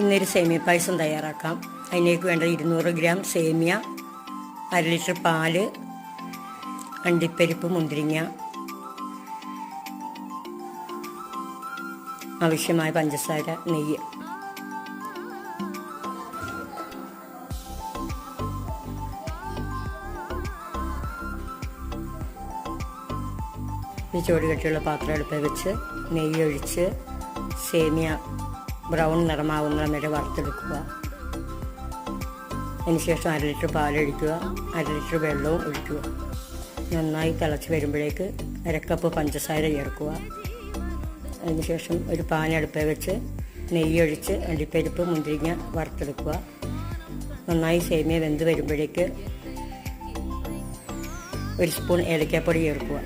ഇന്നൊരു സേമിയ പായസം തയ്യാറാക്കാം. അതിലേക്ക് വേണ്ടത് ഇരുന്നൂറ് ഗ്രാം സേമിയ അര ലിറ്റർ പാൽ അണ്ടിപ്പരിപ്പ് മുന്തിരിങ്ങ. ആവശ്യമായ പഞ്ചസാര നെയ്യ്. കെട്ടിയുള്ള പാത്രം അടുപ്പിൽ വെച്ച് നെയ്യ് ഒഴിച്ച് സേമിയ ബ്രൗൺ നിറമാവുന്ന വരെ വറുത്തെടുക്കുക. അതിനുശേഷം അര ലിറ്റർ പാലൊഴിക്കുക അര ലിറ്റർ വെള്ളവും ഒഴിക്കുക. നന്നായി തിളച്ച് വരുമ്പോഴേക്ക് അരക്കപ്പ് പഞ്ചസാര ചേർക്കുക. അതിനുശേഷം ഒരു പാൻ അടുപ്പിൽ വെച്ച് നെയ്യൊഴിച്ച് അണ്ടിപ്പരിപ്പ് മുന്തിരിങ്ങ വറുത്തെടുക്കുക. നന്നായി സേമിയ വെന്ത് വരുമ്പോഴേക്ക് ഒരു സ്പൂൺ ഏലക്കാപ്പൊടി ചേർക്കുക.